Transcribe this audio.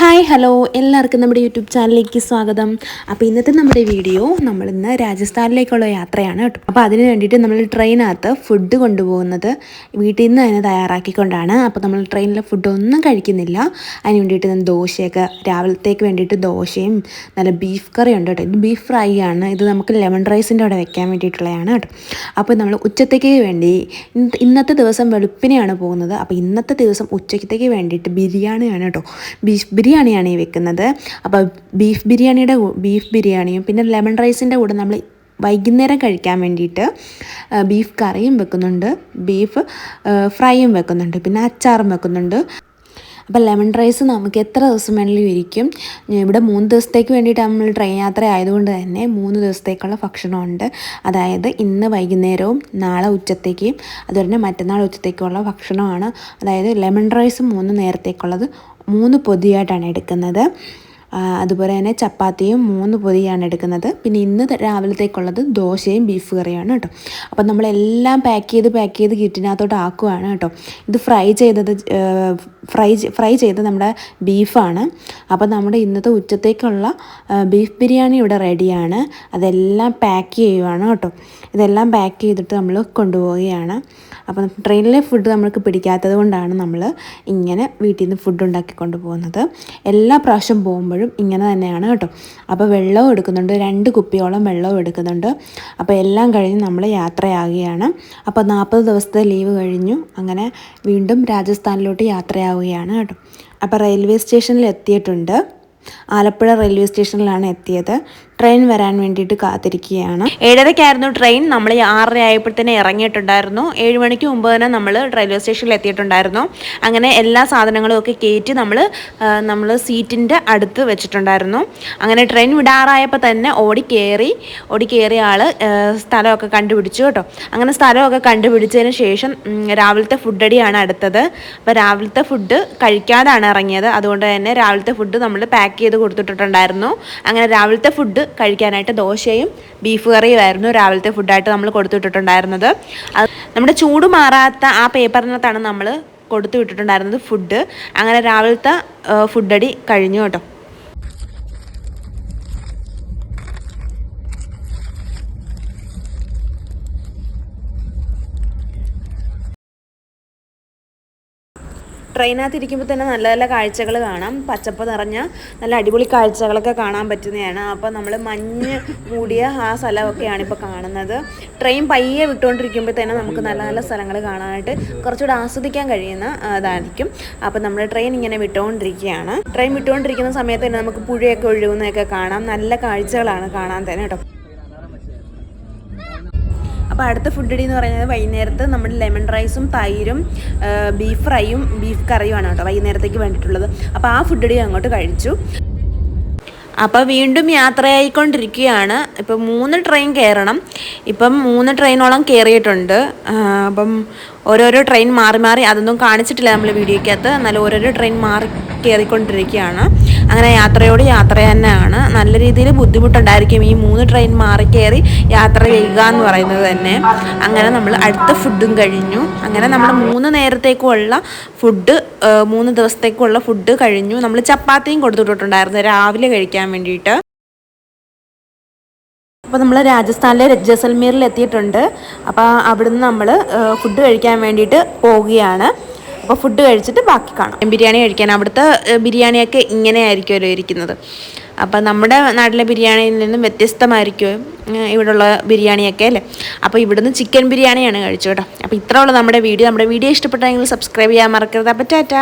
Hi hello. എല്ലാവർക്കും നമ്മുടെ YouTube ചാനലിലേക്ക് സ്വാഗതം. അപ്പോൾ ഇന്നത്തെ നമ്മുടെ വീഡിയോ നമ്മൾ ഇന്ന് രാജസ്ഥാനിലേക്കുള്ള യാത്രയാണ് കേട്ടോ. അപ്പോൾ അതിന് വേണ്ടിയിട്ട് നമ്മൾ ട്രെയിനകത്ത് ഫുഡ് കൊണ്ടുപോകുന്നത് വീട്ടിൽ നിന്ന് തന്നെ തയ്യാറാക്കിക്കൊണ്ടാണ്. അപ്പോൾ നമ്മൾ ട്രെയിനിലെ ഫുഡ് ഒന്നും കഴിക്കുന്നില്ല. അതിന് വേണ്ടിയിട്ട് ദോശയൊക്കെ രാവിലത്തേക്ക് വേണ്ടിയിട്ട് ദോശയും നല്ല ബീഫ് കറി ഉണ്ട് കേട്ടോ. ഇത് ബീഫ് ഫ്രൈ ആണ്. ഇത് നമുക്ക് ലെമൺ റൈസിന്റെ അവിടെ വെക്കാൻ വേണ്ടിയിട്ടുള്ളതാണ് കേട്ടോ. അപ്പോൾ നമ്മൾ ഉച്ചത്തേക്ക് വേണ്ടി ഇന്നത്തെ ദിവസം വെളുപ്പിനെയാണ് പോകുന്നത്. അപ്പോൾ ഇന്നത്തെ ദിവസം ഉച്ചയ്ക്കത്തേക്ക് വേണ്ടിയിട്ട് ബിരിയാണിയാണ് കേട്ടോ. ബീഫ് ബിരിയാണിയാണ് ഈ വെക്കുന്നത്. അപ്പോൾ ബീഫ് ബിരിയാണിയുടെ ബീഫ് ബിരിയാണിയും പിന്നെ ലെമൺ റൈസിന്റെ കൂടെ നമ്മൾ വൈകുന്നേരം കഴിക്കാൻ വേണ്ടിയിട്ട് ബീഫ് കറിയും വെക്കുന്നുണ്ട്. ബീഫ് ഫ്രൈയും വെക്കുന്നുണ്ട്. പിന്നെ അച്ചാറും വെക്കുന്നുണ്ട്. അപ്പോൾ ലെമൺ റൈസ് നമുക്ക് എത്ര ദിവസം വേണമെങ്കിലും ഇരിക്കും. ഇവിടെ മൂന്ന് ദിവസത്തേക്ക് വേണ്ടിയിട്ട് നമ്മൾ ട്രെയിൻ യാത്ര ആയതുകൊണ്ട് തന്നെ മൂന്ന് ദിവസത്തേക്കുള്ള ഭക്ഷണമുണ്ട്. അതായത് ഇന്ന് വൈകുന്നേരവും നാളെ ഉച്ചത്തേക്കും അതുപോലെ തന്നെ മറ്റന്നാൾ ഉച്ചത്തേക്കുള്ള ഭക്ഷണമാണ്. അതായത് ലെമൺ റൈസ് മൂന്ന് നേരത്തേക്കുള്ളത് മൂന്ന് പൊതിയായിട്ടാണ് എടുക്കുന്നത്. അതുപോലെ തന്നെ ചപ്പാത്തിയും മൂന്ന് പൊതിയാണ് എടുക്കുന്നത്. പിന്നെ ഇന്ന് രാവിലത്തേക്കുള്ളത് ദോശയും ബീഫ് കറിയാണ് കേട്ടോ. അപ്പം നമ്മളെല്ലാം പാക്ക് ചെയ്ത് പാക്ക് ചെയ്ത് കിറ്റിനകത്തോട്ട് ആക്കുവാണ് കേട്ടോ. ഇത് ഫ്രൈ ചെയ്തത് ഫ്രൈ ഫ്രൈ ചെയ്ത് നമ്മുടെ ബീഫാണ് അപ്പം നമ്മുടെ ഇന്നത്തെ ഉച്ചത്തേക്കുള്ള ബീഫ് ബിരിയാണി ഇവിടെ റെഡിയാണ്. അതെല്ലാം പാക്ക് ചെയ്യുവാണ് കേട്ടോ. ഇതെല്ലാം പാക്ക് ചെയ്തിട്ട് നമ്മൾ കൊണ്ടുപോവുകയാണ്. അപ്പം ട്രെയിനിലെ ഫുഡ് നമ്മൾക്ക് പിടിക്കാത്തത് കൊണ്ടാണ് നമ്മൾ ഇങ്ങനെ വീട്ടിൽ നിന്ന് ഫുഡ് ഉണ്ടാക്കി കൊണ്ടുപോകുന്നത്. എല്ലാ പ്രാവശ്യം പോകുമ്പോഴും ഇങ്ങനെ തന്നെയാണ് കേട്ടോ. അപ്പോൾ വെള്ളവും എടുക്കുന്നുണ്ട്. രണ്ട് കുപ്പിയോളം വെള്ളവും എടുക്കുന്നുണ്ട്. അപ്പോൾ എല്ലാം കഴിഞ്ഞ് നമ്മൾ യാത്രയാകുകയാണ് അപ്പോൾ നാൽപ്പത് ദിവസത്തെ ലീവ് കഴിഞ്ഞു. അങ്ങനെ വീണ്ടും രാജസ്ഥാനിലോട്ട് യാത്രയാവുകയാണ് കേട്ടോ. അപ്പോൾ റെയിൽവേ സ്റ്റേഷനിൽ എത്തിയിട്ടുണ്ട്. ആലപ്പുഴ റെയിൽവേ സ്റ്റേഷനിലാണ് എത്തിയത്. ട്രെയിൻ വരാൻ വേണ്ടിയിട്ട് കാത്തിരിക്കുകയാണ്. ഏഴരയ്ക്കായിരുന്നു ട്രെയിൻ. നമ്മൾ ആറര ആയപ്പോഴത്തേനെ ഇറങ്ങിയിട്ടുണ്ടായിരുന്നു. ഏഴ് മണിക്ക് മുമ്പ് തന്നെ നമ്മൾ റെയിൽവേ സ്റ്റേഷനിൽ എത്തിയിട്ടുണ്ടായിരുന്നു. അങ്ങനെ എല്ലാ സാധനങ്ങളും ഒക്കെ കയറ്റി നമ്മൾ നമ്മൾ സീറ്റിന്റെ അടുത്ത് വെച്ചിട്ടുണ്ടായിരുന്നു. അങ്ങനെ ട്രെയിൻ വിടാറായപ്പോൾ തന്നെ ഓടി കയറി ഓടി കയറിയ ആൾ സ്ഥലമൊക്കെ കണ്ടുപിടിച്ചു കേട്ടോ. അങ്ങനെ സ്ഥലമൊക്കെ കണ്ടുപിടിച്ചതിന് ശേഷം രാവിലത്തെ ഫുഡ് അടിയാണ് അടുത്തത്. അപ്പോൾ രാവിലത്തെ ഫുഡ് കഴിക്കാതാണ് ഇറങ്ങിയത്. അതുകൊണ്ട് തന്നെ രാവിലത്തെ ഫുഡ് നമ്മൾ പാക്ക് ചെയ്ത് കൊടുത്തിട്ടുണ്ടായിരുന്നു അങ്ങനെ രാവിലത്തെ ഫുഡ് കഴിക്കാനായിട്ട് ദോശയും ബീഫ് കറിയും ആയിരുന്നു രാവിലത്തെ ഫുഡായിട്ട് നമ്മൾ കൊടുത്തുവിട്ടിട്ടുണ്ടായിരുന്നത്. നമ്മുടെ ചൂട് മാറാത്ത ആ പേപ്പറിനകത്താണ് നമ്മൾ കൊടുത്തു വിട്ടിട്ടുണ്ടായിരുന്നത് ഫുഡ് അങ്ങനെ രാവിലത്തെ ഫുഡടി കഴിഞ്ഞു കേട്ടോ. ട്രെയിനകത്ത് ഇരിക്കുമ്പോൾ തന്നെ നല്ല നല്ല കാഴ്ചകൾ കാണാം. പച്ചപ്പ് നിറഞ്ഞ നല്ല അടിപൊളി കാഴ്ചകളൊക്കെ കാണാൻ പറ്റുന്നതാണ്. അപ്പോൾ നമ്മൾ മഞ്ഞ് മൂടിയ ആ സ്ഥലമൊക്കെയാണ് ഇപ്പോൾ കാണുന്നത്. ട്രെയിൻ പയ്യെ വിട്ടുകൊണ്ടിരിക്കുമ്പോൾ തന്നെ നമുക്ക് നല്ല നല്ല സ്ഥലങ്ങൾ കാണാനായിട്ട് കുറച്ചുകൂടെ ആസ്വദിക്കാൻ കഴിയുന്ന ഇതായിരിക്കും. അപ്പോൾ നമ്മൾ ട്രെയിൻ ഇങ്ങനെ വിട്ടുകൊണ്ടിരിക്കുകയാണ് ട്രെയിൻ വിട്ടുകൊണ്ടിരിക്കുന്ന സമയത്ത് തന്നെ നമുക്ക് പുഴയൊക്കെ ഒഴുകുന്നതൊക്കെ കാണാം. നല്ല കാഴ്ചകളാണ് കാണാൻ തന്നെ കേട്ടോ. അപ്പോൾ അടുത്ത ഫുഡ് അടി എന്ന് പറയുന്നത് വൈകുന്നേരത്ത് നമ്മുടെ ലെമൺ റൈസും തൈരും ബീഫ് ഫ്രൈയും ബീഫ് കറിയുമാണ് കേട്ടോ വൈകുന്നേരത്തേക്ക് വേണ്ടിയിട്ടുള്ളത്. അപ്പോൾ ആ ഫുഡ് അടി അങ്ങോട്ട് കഴിച്ചു. അപ്പോൾ വീണ്ടും യാത്രയായിക്കൊണ്ടിരിക്കുകയാണ്. ഇപ്പം മൂന്ന് ട്രെയിൻ കയറണം ഇപ്പം മൂന്ന് ട്രെയിനോളം കയറിയിട്ടുണ്ട് അപ്പം ഓരോരോ ട്രെയിൻ മാറി മാറി അതൊന്നും കാണിച്ചിട്ടില്ല നമ്മൾ വീഡിയോയ്ക്കകത്ത്. എന്നാലും ഓരോരോ ട്രെയിൻ മാറി കയറിക്കൊണ്ടിരിക്കുകയാണ് അങ്ങനെ യാത്രയോട് യാത്ര തന്നെയാണ്. നല്ല രീതിയിൽ ബുദ്ധിമുട്ടുണ്ടായിരിക്കും. ഈ മൂന്ന് ട്രെയിൻ മാറി കയറി യാത്ര ചെയ്യുക എന്ന് പറയുന്നത് തന്നെ. അങ്ങനെ നമ്മൾ അടുത്ത ഫുഡും കഴിഞ്ഞു. അങ്ങനെ നമ്മൾ മൂന്ന് നേരത്തേക്കുള്ള ഫുഡ് മൂന്ന് ദിവസത്തേക്കുള്ള ഫുഡ് കഴിഞ്ഞു. നമ്മൾ ചപ്പാത്തിയും കൊടുത്തിട്ടുണ്ടായിരുന്നു രാവിലെ കഴിക്കാൻ വേണ്ടിയിട്ട്. അപ്പോൾ നമ്മൾ രാജസ്ഥാനിലെ ജസൽമീറിൽ എത്തിയിട്ടുണ്ട് അപ്പോൾ അവിടുന്ന് നമ്മൾ ഫുഡ് കഴിക്കാൻ വേണ്ടിയിട്ട് പോവുകയാണ്. അപ്പോൾ ഫുഡ് കഴിച്ചിട്ട് ബാക്കി കാണാം. ബിരിയാണി കഴിക്കാൻ അവിടുത്തെ ബിരിയാണിയൊക്കെ ഇങ്ങനെ ആയിരിക്കുമല്ലോ ഇരിക്കുന്നത്. അപ്പോൾ നമ്മുടെ നാട്ടിലെ ബിരിയാണിയിൽ നിന്നും വ്യത്യസ്തമായിരിക്കും ഇവിടെയുള്ള ബിരിയാണിയൊക്കെ അല്ലേ? അപ്പോൾ ഇവിടുന്ന് ചിക്കൻ ബിരിയാണിയാണ് കഴിച്ചു കേട്ടോ. അപ്പോൾ ഇത്രയുള്ള നമ്മുടെ വീഡിയോ. നമ്മുടെ വീഡിയോ ഇഷ്ടപ്പെട്ടെങ്കിൽ സബ്സ്ക്രൈബ് ചെയ്യാൻ മറക്കരുത്. അപ്പോൾ ടാറ്റ.